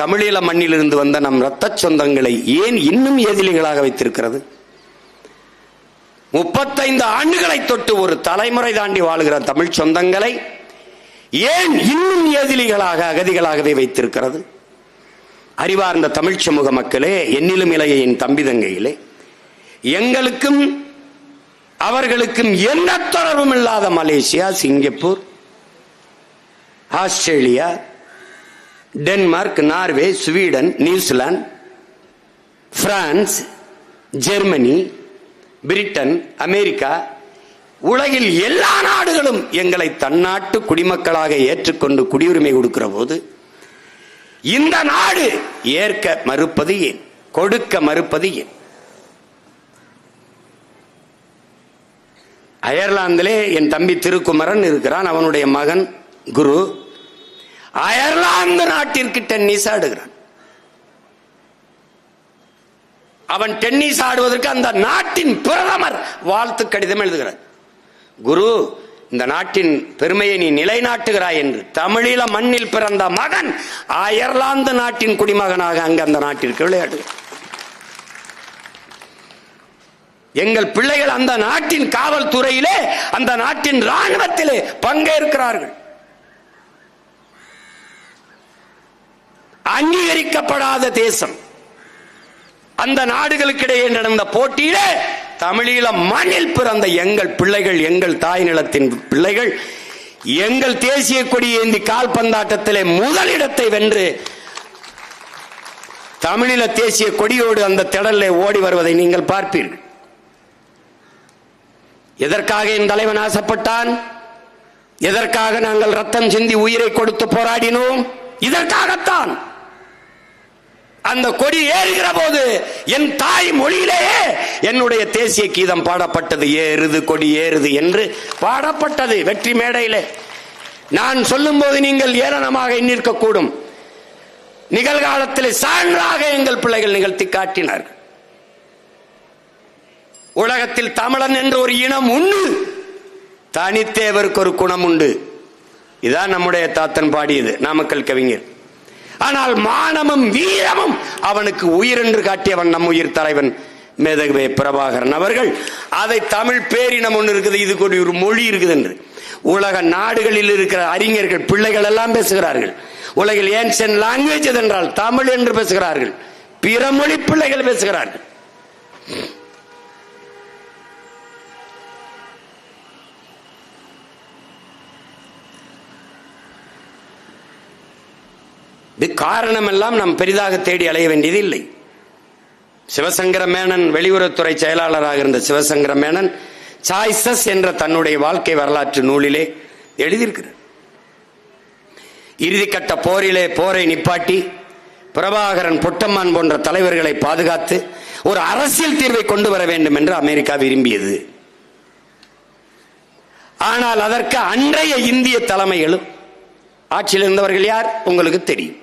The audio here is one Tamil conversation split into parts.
தமிழீழ மண்ணிலிருந்து வந்த நம் இரத்த சொந்தங்களை ஏன் இன்னும் எதிரிகளாக வைத்திருக்கிறது? முப்பத்தைந்து ஆண்டுகளை தொட்டு ஒரு தலைமுறை தாண்டி வாழுகிற தமிழ் சொந்தங்களை ஏன் இன்னும் எதிரிகளாக அகதிகளாகவே வைத்திருக்கிறது? அறிவார்ந்த தமிழ் சமூக மக்களே என்னிலும் இளைய என் தம்பி தங்கையிலே எங்களுக்கும் அவர்களுக்கும் எந்த தொடர்பும் இல்லாத Malaysia Singapore Australia Denmark Norway Sweden New Zealand France Germany Britain America உலகில் எல்லா நாடுகளும் எங்களை தன்னாட்டு குடிமக்களாக ஏற்றுக்கொண்டு குடியுரிமை கொடுக்கிற போது இந்த நாடு ஏற்க மறுப்பது ஏன்? கொடுக்க மறுப்பது ஏன்? அயர்லாந்திலே என் தம்பி திருக்குமரன் இருக்கிறான். அவனுடைய மகன் குரு. அயர்லாந்து நாட்டிற்கு டென்னிஸ் ஆடுகிறான் அவன் டென்னிஸ் ஆடுவதற்கு அந்த நாட்டின் பிரதமர் வாழ்த்து கடிதம் எழுதுகிறார். குரு இந்த நாட்டின் பெருமையை நீ நிலைநாட்டுகிறாய் என்று தமிழீழ மண்ணில் பிறந்த மகன் அயர்லாந்து நாட்டின் குடிமகனாக அங்கு அந்த நாட்டிற்கு விளையாடுகிறார். எங்கள் பிள்ளைகள் அந்த நாட்டின் காவல்துறையிலே அந்த நாட்டின் ராணுவத்திலே பங்கேற்கிறார்கள். அங்கீகரிக்கப்படாத தேசம். அந்த நாடுகளுக்கிடையே நடந்த போட்டியிலே தமிழீழ மண்ணில் பிறந்த எங்கள் பிள்ளைகள் எங்கள் தாய் நிலத்தின் பிள்ளைகள் எங்கள் தேசிய கொடி ஏந்தி கால்பந்தாட்டத்திலே முதலிடத்தை வென்று தமிழீழ தேசிய கொடியோடு அந்த திடலில் ஓடி வருவதை நீங்கள் பார்ப்பீர்கள். எதற்காக என் தலைவன் ஆசைப்பட்டான்? எதற்காக நாங்கள் ரத்தம் சிந்தி உயிரை கொடுத்து போராடினோம்? இதற்காகத்தான். அந்த கொடி ஏறுகிற போது என் தாய் மொழியிலேயே என்னுடைய தேசிய கீதம் பாடப்பட்டது. ஏறுது கொடி ஏறுது என்று பாடப்பட்டது வெற்றி மேடையிலே. நான் சொல்லும் போது நீங்கள் ஏளனமாக எண்ணிருக்கக்கூடும். நிகழ்காலத்தில் சான்றாக எங்கள் பிள்ளைகள் நிகழ்த்தி காட்டினார்கள். உலகத்தில் தமிழன் என்ற ஒரு இனம் உண்டு. தனித்தேவருக்கு ஒரு குணம் உண்டு. இதான் நம்முடைய தாத்தன் பாடியது. நாமக்கல் கவிஞர். ஆனால் மானமும் வீரமும் அவனுக்கு உயிர் என்று காட்டியவன் நம் உயிர் தலைவன் மேதகவே பிரபாகரன் அவர்கள். அதை தமிழ் பேரினம் ஒன்று இருக்குது இது கூடிய ஒரு மொழி இருக்குது என்று. உலக நாடுகளில் இருக்கிற அறிஞர்கள் பிள்ளைகள் எல்லாம் பேசுகிறார்கள். உலகில் ஏன்சன் லாங்குவேஜ் என்றால் தமிழ் என்று பேசுகிறார்கள். பிற மொழி பிள்ளைகள் பேசுகிறார்கள். இது காரணமெல்லாம் நாம் பெரிதாக தேடி அலைய வேண்டியது இல்லை சிவசங்கர மேனன் வெளியுறவுத்துறை செயலாளராக இருந்த சிவசங்கர மேனன் சாய்ஸஸ் என்ற தன்னுடைய வாழ்க்கை வரலாற்று நூலிலே எழுதியிருக்கிறார். இறுதிக்கட்ட போரிலே போரை நிப்பாட்டி பிரபாகரன் பொட்டம்மான் போன்ற தலைவர்களை பாதுகாத்து ஒரு அரசியல் தீர்வை கொண்டு வர வேண்டும் என்று அமெரிக்கா விரும்பியது. ஆனால் அதற்கு அன்றைய இந்திய தலைமைகளும் ஆட்சியில் இருந்தவர்கள் யார்? உங்களுக்கு தெரியும்.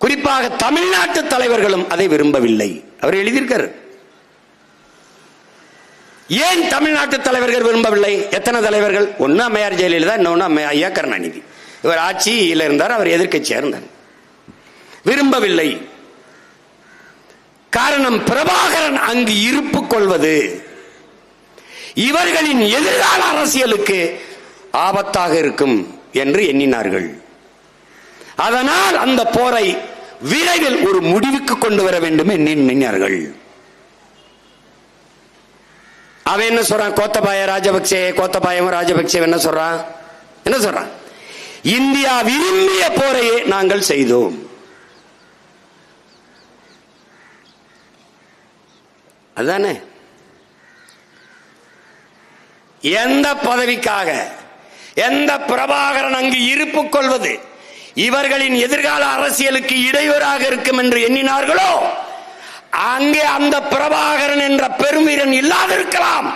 குறிப்பாக தமிழ்நாட்டு தலைவர்களும் அதை விரும்பவில்லை. அவர் எழுதியிருக்கார். ஏன் தமிழ்நாட்டு தலைவர்கள் விரும்பவில்லை? எத்தனை தலைவர்கள்? ஒன்னு அம்மையார் ஜெயலலிதா இன்னொன்னு ஐயா கருணாநிதி. இவர் ஆட்சியில் இருந்தார் அவர் எதிர்க்கட்சியா இருந்தார். விரும்பவில்லை. காரணம் பிரபாகரன் அங்கு இருப்பு கொள்வது. இவர்களின் எதிர்கால அரசியலுக்கு ஆபத்தாக இருக்கும் என்று எண்ணினார்கள். அதனால் அந்த போரை விரைவில் ஒரு முடிவுக்கு கொண்டு வர வேண்டும் நின்னார்கள் அவன் என்ன சொல்றான்? கோத்தபாய ராஜபக்சே கோத்தபாயம் ராஜபக்சே என்ன சொல்றான்? என்ன சொல்றான்? இந்தியா விரும்பிய போரையே நாங்கள் செய்தோம். அதுதானே எந்த பதவிக்காக எந்த பிரபாகரன் அங்கு இருப்பு கொள்வது? இவர்களின் எதிர்கால அரசியலுக்கு இடையூறாக இருக்கும் என்று எண்ணினார்களோ அங்கே அந்த பிரபாகரன் என்ற பெருமீரன் இல்லாதிருக்கலாம்.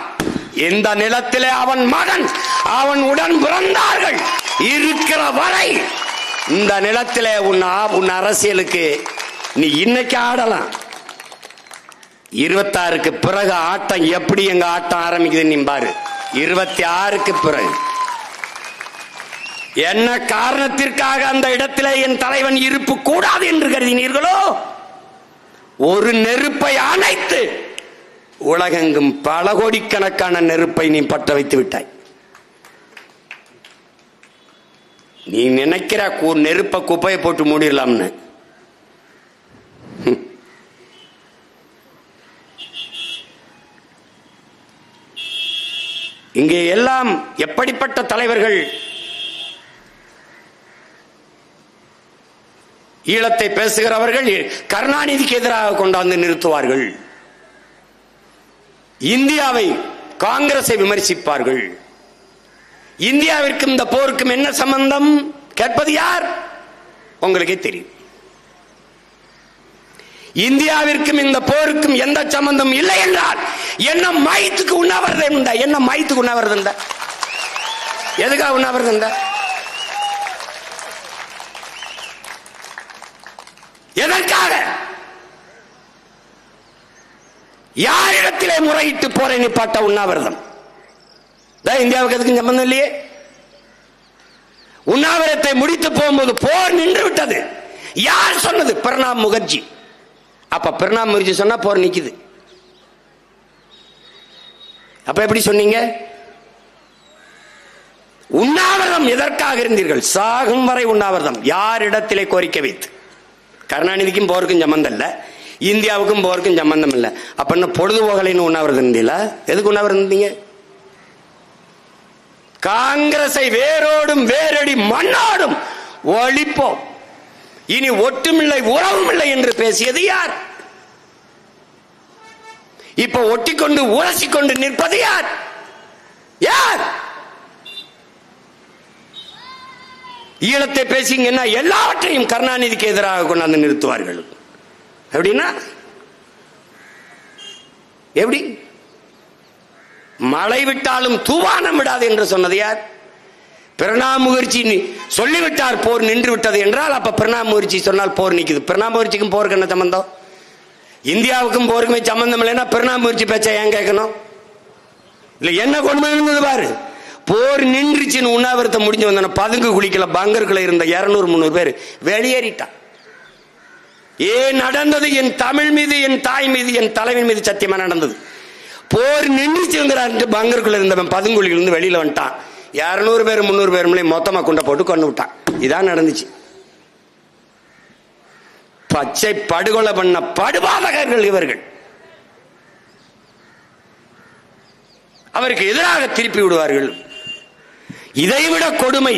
இந்த நிலத்திலே அவன் மகன் அவன் உடன் பிறந்தார்கள். இருக்கிற வரை இந்த நிலத்திலே உன் உன் அரசியலுக்கு நீ இன்னைக்கு ஆடலாம். இருபத்தாறுக்கு பிறகு ஆட்டம் எப்படி எங்க ஆட்டம் ஆரம்பிக்குது நீ பாரு. இருபத்தி ஆறுக்கு பிறகு. என்ன காரணத்திற்காக அந்த இடத்திலே என் தலைவன் இருப்பு கூடாது என்று கருதினீர்களோ? ஒரு நெருப்பை அணைத்து உலகெங்கும் பல கோடிக்கணக்கான நெருப்பை நீ பற்ற வைத்து விட்டாய். நீ நினைக்கிற நெருப்ப குப்பையை போட்டு மூடிடலாம்னு. இங்கே எல்லாம் எப்படிப்பட்ட தலைவர்கள் ஈழத்தை பேசுகிறவர்கள் கருணாநிதிக்கு எதிராக கொண்டாந்து நிறுத்துவார்கள். இந்தியாவை காங்கிரஸை விமர்சிப்பார்கள். இந்தியாவிற்கும் இந்த போருக்கும் என்ன சம்பந்தம்? கேட்பது யார்? உங்களுக்கே தெரியும். இந்தியாவிற்கும் இந்த போருக்கும் எந்த சம்பந்தம் இல்லை என்றால் என்ன மயத்துக்கு உண்ணாவிரதம் என்ன மயத்துக்கு உண்ணாவிரதம் எதுக்காக உண்ணாவிரதம் எதற்காக? யாரிடத்திலே முறையிட்டு போரை நிப்பாட்ட உண்ணாவிரதம்? இந்தியாவுக்கு எதுக்கும் சம்பந்தம் இல்லையே? உண்ணாவிரத்தை முடித்து போகும்போது போர் நின்று விட்டது யார் சொன்னது? பிரணாப் முகர்ஜி. அப்ப பிரணாப் முகர்ஜி சொன்னா போர் நிக்குது. அப்ப எப்படி சொன்னீங்க? உண்ணாவிரதம் எதற்காக இருந்தீர்கள்? சாகும் வரை உண்ணாவிரதம். யாரிடத்திலே கோரிக்கை வைத்து? கருணாநிதிக்கும் போருக்கும் சம்பந்தம் இல்ல. இந்தியாவுக்கும் போருக்கும் சம்பந்தம் இல்ல. அப்ப என்ன பொழுதுபோகலைன்னு உண்ணாவிரதம் இருந்தீங்களா எதுக்கு உண்ணாவிரதம் இருந்தீங்க? காங்கிரஸை வேரோடும் வேரடி மண்ணாடும் ஒழிப்போம். இனி ஒட்டுமில்லை உறவும் இல்லை என்று பேசியது யார்? இப்ப ஒட்டிக்கொண்டு உரசிக்கொண்டு நிற்பது யார்? யார்? ஈழத்தை பேசிங்கன்னா எல்லாவற்றையும் கருணாநிதிக்கு எதிராக கொண்டாந்து நிறுத்துவார்கள். எப்படின்னா? எப்படி? மழை விட்டாலும் தூவானம் விடாது என்று சொன்னது யார்? பிரணாப் முகர்ஜி சொல்லிவிட்டார் போர் நின்று விட்டது என்றால் அப்ப பிரணாப் முகர்ஜி சொன்னால் போர் நிற்குது பிரணாப் முகர்ஜிக்கும் போருக்கு என்ன சம்பந்தம்? இந்தியாவுக்கும் போருக்குமே சம்பந்தம் இல்லைன்னா பிரணாப் முகர்ஜி பேச்ச ஏன் கேட்கணும்? இல்லை என்ன கொண்டு இருந்தது பாரு? போர் நின்றுச்சுன்னு உண்ணாவிரத்தை முடிஞ்சு வந்தான பதுங்கு குளிக்கல பங்கருக்குள்ள இருந்த இருநூறு முந்நூறு பேர். வெளியேறிட்டான். ஏன் நடந்தது? என் தமிழ் மீது என் தாய் மீது என் தலைவன் மீது சத்தியமா நடந்தது. போர் நின்றுச்சுங்கிறாரு பங்கருக்குள்ள இருந்தவன் பதுங்குழியில இருந்து வெளியில வந்துட்டான். இரநூறு பேர் முந்நூறு பேர் மேலே மொத்தமா குண்டை போட்டு கொண்டு விட்டான். இதான் நடந்துச்சு. பச்சை படுகொலை பண்ண படுபாதகர்கள் இவர்கள். அவருக்கு எதிராக திருப்பி விடுவார்கள். இதைவிட கொடுமை.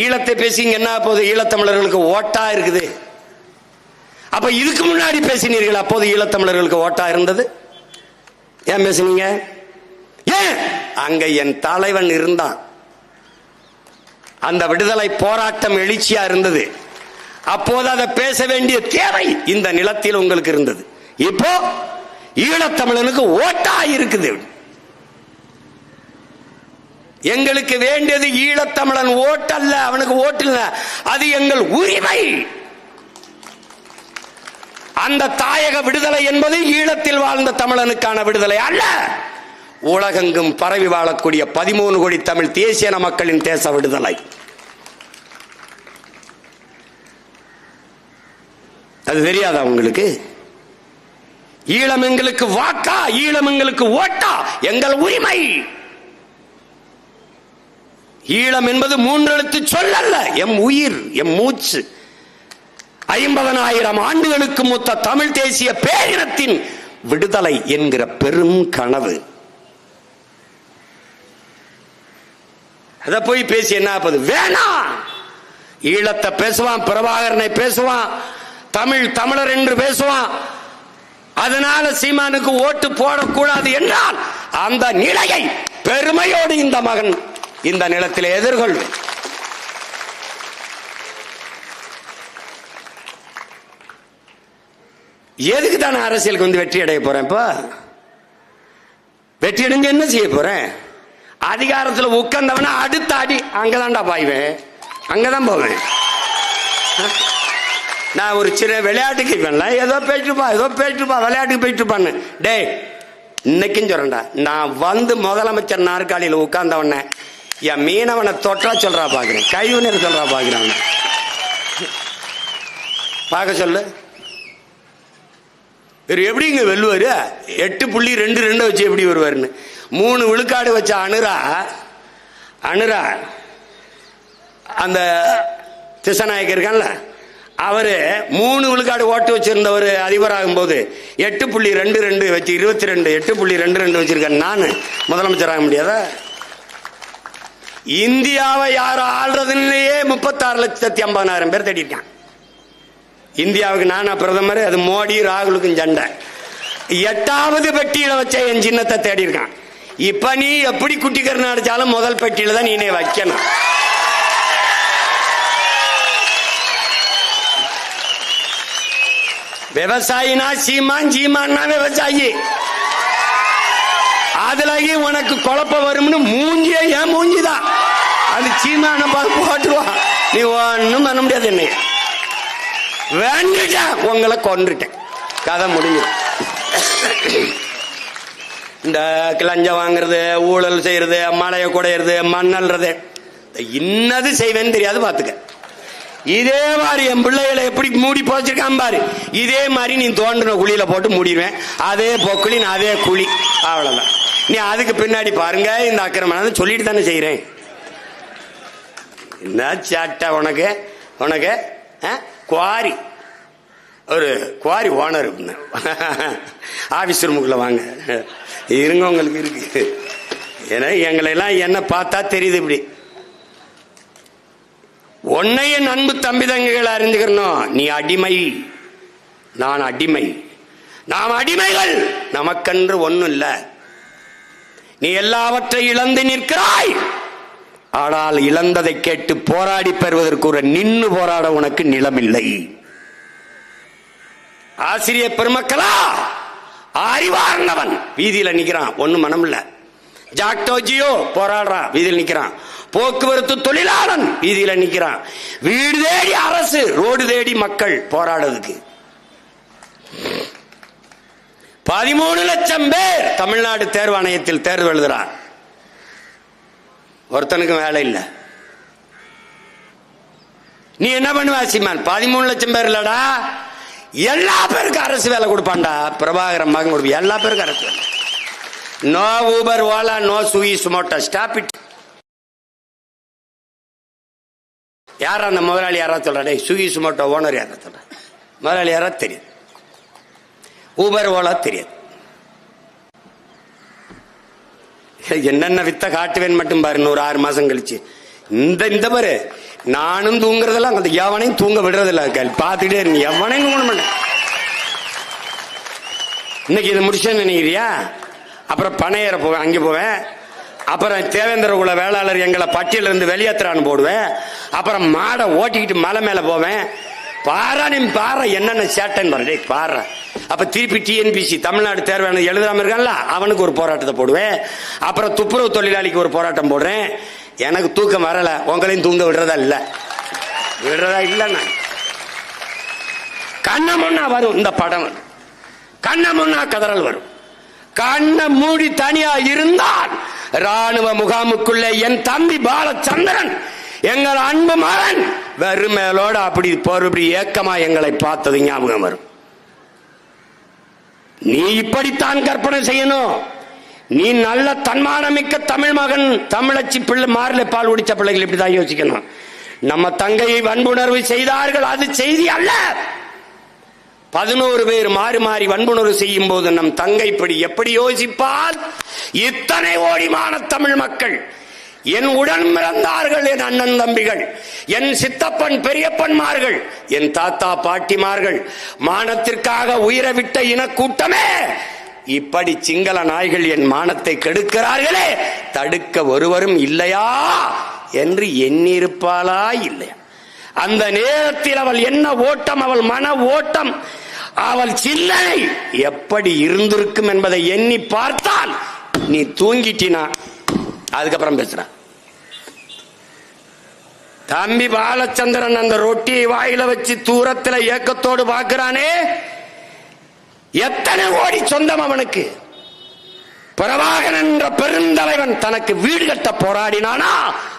ஈழத்தை பேசிங்க என்ன போது ஈழத்தமிழர்களுக்கு ஓட்டா இருக்குது? அப்ப இதுக்கு முன்னாடி பேசினீர்கள் அப்போது ஈழத்தமிழர்களுக்கு ஓட்டா இருந்தது? ஏன் பேசுனீங்க? ஏன்? அங்க என் தலைவன் இருந்தான். அந்த விடுதலை போராட்டம் எழுச்சியா இருந்தது. அப்போது அதை பேச வேண்டிய தேவை இந்த நிலத்தில் உங்களுக்கு இருந்தது. இப்போ ஈழத்தமிழனுக்கு ஓட்டா இருக்குது. எங்களுக்கு வேண்டியது ஈழத்தமிழன் ஓட்டல்ல அவனுக்கு ஓட்டு அது எங்கள் உரிமை. அந்த தாயக விடுதலை என்பது ஈழத்தில் வாழ்ந்த தமிழனுக்கான விடுதலை அல்ல. உலகெங்கும் பரவி வாழக்கூடிய பதிமூணு கோடி தமிழ் தேசிய மக்களின் தேச விடுதலை. அது தெரியாதா உங்களுக்கு? ஈழம் எங்களுக்கு வாக்கா ஈழம் எங்களுக்கு ஓட்டா எங்கள் உரிமை. ஈழம் என்பது மூன்று எழுத்து சொல்லல்ல. எம் உயிர் எம் மூச்சு. ஐம்பதனாயிரம் ஆண்டுகளுக்கு மூத்த தமிழ் தேசிய பேரினத்தின் விடுதலை என்கிற பெரும் கனவு. அதை போய் பேசி என்ன ஆப்பது? வேணாம் ஈழத்தை பேசுவான் பிரபாகரனை பேசுவான் தமிழ் தமிழர் என்று பேசுவான். அதனால சீமானுக்கு ஓட்டு போடக்கூடாது என்றால் அந்த நிலையை பெருமையோடு இந்த மகன் இந்த நிலத்தில் எதிர்கொள்வேன் எதுக்கு தான் அரசியலுக்கு வந்து வெற்றி அடைய போறேன் இப்போ? வெற்றி அடைஞ்சு என்ன செய்ய போறேன்? அதிகாரத்தில் உட்கார்ந்தவன அடுத்த அடி அங்கதான்டா பாய்வேன். அங்கதான் போவேன். நான் ஒரு சின்ன விளையாட்டுக்கு பண்ணல ஏதோ போயிட்டுப்பா ஏதோ போயிட்டுப்பா விளையாட்டுக்கு போயிட்டுப்பான்னு டேய் இன்னைக்கும் சொல்றேன்டா நான் வந்து முதலமைச்சர் நாற்காலியில் உட்கார்ந்தவன என் மீனவனை தொட்டா சொல்றா பாக்குறேன். கைவினர் சொல்றா பாக்குறாங்க பார்க்க சொல்லு. இவர் எப்படிங்க வெல்லுவார்? எட்டு புள்ளி ரெண்டு ரெண்டு வச்சு எப்படி வருவார்னு மூணு விழுக்காடு வச்ச அனுரா அனுரா அந்த திசநாயக் இருக்கான்ல அவரு மூணு விழுக்காடு ஓட்டு வச்சிருந்தவர் அதிபராகும் போது எட்டு புள்ளி ரெண்டு ரெண்டு வச்சு இருபத்தி ரெண்டு எட்டு புள்ளி ரெண்டு ரெண்டு வச்சிருக்கேன் நான். முதலமைச்சராக முடியாதா? இந்தியாவை யாரும் ஆள்றதுலயே முப்பத்தாறு லட்சத்தி ஐம்பதாயிரம் பேர் தேடிருக்கான் இந்தியாவுக்கு நானா பிரதமர் அது மோடி ராகுலுக்கும் சண்டை. எட்டாவது பெட்டியில வச்ச என் சின்னத்தை தேடி இருக்கான் இப்ப நீ எப்படி குட்டி கருணா அடிச்சாலும் முதல் பெட்டியில தான் நீனே வைக்கணும். விவசாயினா சீமான் சீமான்னா விவசாயி. அதுலயும் உனக்கு குழப்பம் வரும்னு மூஞ்சியே ஏன் மூஞ்சிதான். அது சீமான பார்த்து போட்டுருவான். நீ ஒன்னும் பண்ண முடியாது என்னைய. வேண்டிட்டேன் உங்களை கொன்றுட்டேன். கதை முடிஞ்சிடும். இந்த கிளஞ்சம் வாங்குறது ஊழல் செய்யறது மலையை குடையிறது மண்ணல்றது. இன்னது செய்வேன்னு தெரியாது பாத்துக்க இதே மாதிரி என் பிள்ளைகளை எப்படி மூடி போச்சிருக்கான் பாரு. இதே மாதிரி நீ தோண்டின குழியில போட்டு மூடிடுவேன். அதே பொக்குளின் அதே குழி. அவ்வளவுதான். நீ அதுக்கு பின்னாடி பாருங்க இந்த அக்கிரமம் சொல்லிட்டு தானே செய்யறேன் என்ன சாட்டை உனக்கு உனக்கு ஆ? குவாரி. ஒரு குவாரி ஓனர் ஆபீஸ் ரூமுக்குள்ளே வாங்க. இருங்க உங்களுக்கு இருக்கு. ஏன்னா எங்களை எல்லாம் என்ன பார்த்தா தெரியுது இப்படி. உன்னைய அன்பு தம்பி அறிஞ்சுக்கணும். நீ அடிமை. நான் அடிமை. நாம் அடிமைகள். நமக்கென்று ஒன்றும் இல்லை. நீ எல்லாவற்றை இழந்து நிற்கிறாய். ஆனால் இழந்ததை கேட்டு போராடி பெறுவதற்கு ஒரு நின்று போராட உனக்கு நிலமில்லை. ஆசிரியர் பெருமக்களா அறிவார்ந்தவன். வீதியில நிக்கிறான் ஒண்ணு மனம் இல்ல ஜாக்டோஜியோ போராடுறான் வீதியில் நிக்கிறான். போக்குவரத்து தொழிலாளன் வீதியில நிக்கிறான். வீடு தேடி அரசு ரோடு தேடி மக்கள் போராடுறதுக்கு. பதிமூணு லட்சம் பேர் தமிழ்நாடு தேர்வாணையத்தில் தேர்வு எழுதுறான். ஒருத்தனுக்கும் வேலை இல்லை. நீ என்ன பண்ணுவ சீமான்? பதிமூணு லட்சம் பேர் இல்லடா. எல்லா பேருக்கும் அரசு வேலை கொடுப்பான்டா. பிரபாகரம் மகன் கொடுப்பா. எல்லா பேருக்கும் அரசு வேலை. No Uber Ola no Swiggy Zomato. Stop it யார் அந்த முதலாளி யாரா சொல்றா? டே சுகி சுமோட்டோ ஓனர் யாரா சொல்றா? முதலாளி யாரா தெரியும். ஊபர் ஓலா தெரியாது. என்னென்ன வித்த காட்டுவேன் மட்டும் பாரு ஒரு ஆறு மாசம் கழிச்சு. இந்த இந்த பாரு நானும் தூங்குறதெல்லாம் அந்த எவனையும் தூங்க விடுறதில்ல கேள் பார்த்துட்டே இருந்த எவனையும் தூங்க மாட்டேன். இன்னைக்கு இதை முடிச்சேன்னு நினைக்கிறியா? அப்புறம் பனையேற போவேன் அங்கே போவேன். அப்புறம் தேவேந்திர குல வேளாளர் எங்களை பட்டியலிருந்து வெளியேற்றுறான்னு போடுவேன். அப்புறம் மாடை ஓட்டிக்கிட்டு மலை மேலே போவேன். பாரா நீ பாரு என்னென்ன சேட்டன் பாரு. டேய் பாரு. அப்ப திருப்பி டிஎன்பிசி தமிழ்நாடு தேர்வான எழுதாம இருக்கான்ல அவனுக்கு ஒரு போராட்டத்தை போடுவேன். அப்புறம் துப்புரவு தொழிலாளிக்கு ஒரு போராட்டம் போடுறேன். எனக்கு தூக்கம் வரல உங்களையும் தூங்க விடுறதா இல்ல. விடுறதா இல்ல நான். கண்ண முன்னா வரும் இந்த படம். கண்ண முன்னா கதறல் வரும். கண்ண மூடி தனியா இருந்தால் ராணுவ முகாமுக்குள்ளே என் தம்பி பாலச்சந்திரன் எங்கள் அன்பு மகன் வெறுமேலோடு அப்படி போறபடி ஏக்கமா எங்களை பார்த்தது ஞாபகம் வரும். நீ இப்படித்தான் கற்பனை செய்யணும். நீ நல்ல தன்மானமிக்க தமிழ் மகன் தமிழச்சி பிள்ளை மாறல பால் குடிச்ச பிள்ளைகள் இப்படிதான் யோசிக்கணும். நம்ம தங்கையை வன்புணர்வு செய்தார்கள் அது செய்தி அல்ல. பதினோரு பேர் மாறி மாறி வன்புணர்வு செய்யும் போது நம் தங்கை இப்படி எப்படி யோசிப்பால் இத்தனை ஓடிமான தமிழ் மக்கள். என் உடன் பிறந்தார்கள் என் அண்ணன் தம்பிகள் என் சித்தப்பன் பெரியப்பன்மார்கள் என் தாத்தா பாட்டிமார்கள். மானத்திற்காக உயிரை விட்ட இனக்கூட்டமே இப்படி சிங்கள நாய்கள் என் மானத்தை கெடுக்கிறார்களே தடுக்க ஒருவரும் இல்லையா என்று எண்ணிருப்பாளா இல்லையா? அந்த நேரத்தில் அவள் என்ன ஓட்டம் அவள் மன ஓட்டம் அவள் சில்லனை எப்படி இருந்திருக்கும் என்பதை எண்ணி பார்த்தால் நீ தூங்கிட்டினா அதுக்கப்புறம் பேசுற. தம்பி பாலச்சந்திரன் அந்த ரொட்டியை வாயில வச்சு தூரத்துல ஏக்கத்தோடு பார்க்கிறானே. எத்தனை ஓடி சொந்தம் அவனுக்கு. பிரபாகரன் என்ற பெருந்தலைவன் தனக்கு வீடு கட்ட போராடினானா?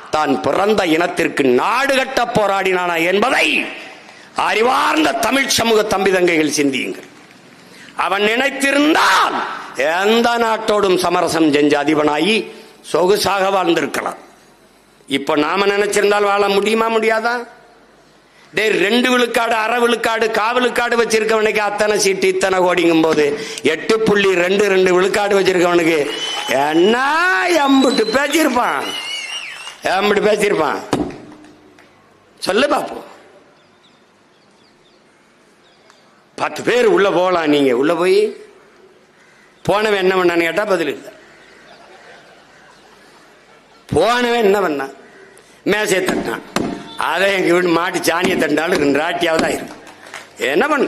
தான் பிறந்த இனத்திற்கு நாடு கட்ட போராடினானா என்பதை அறிவார்ந்த தமிழ் சமூக தம்பி தங்கைகள் சிந்தியுங்கள். அவன் நினைத்திருந்தால் எந்த நாட்டோடும் சமரசம் செஞ்ச அதிபனாகி சொகுசாக வாழ்ந்திருக்கலாம். இப்ப நாம நினைச்சிருந்தால் வாழ முடியுமா முடியாதா? டேய் ரெண்டு விழுக்காடு அரை விழுக்காடு காவலுக்காடு வச்சிருக்கவனுக்கு அத்தனை சீட்டு இத்தனை கோடிங்கும் போது எட்டு புள்ளி ரெண்டு ரெண்டு விழுக்காடு வச்சிருக்கவனுக்கு. என்ன எம்பிட்டு பேசியிருப்பான்? எம்பிட்டு பேசியிருப்பான்? சொல்லு பாப்போம் பத்து பேர் உள்ள போகலாம் நீங்க. உள்ள போய் போனவன் என்ன பண்ணான்னு கேட்டா பதில் இல்லை. போனவன் என்ன பண்ணான் மேசையை தட்டினான். அதை எங்க வீடு மாட்டு சாணியை தண்டாலும் ரெண்டு தான் இருக்கும். என்ன பண்ணு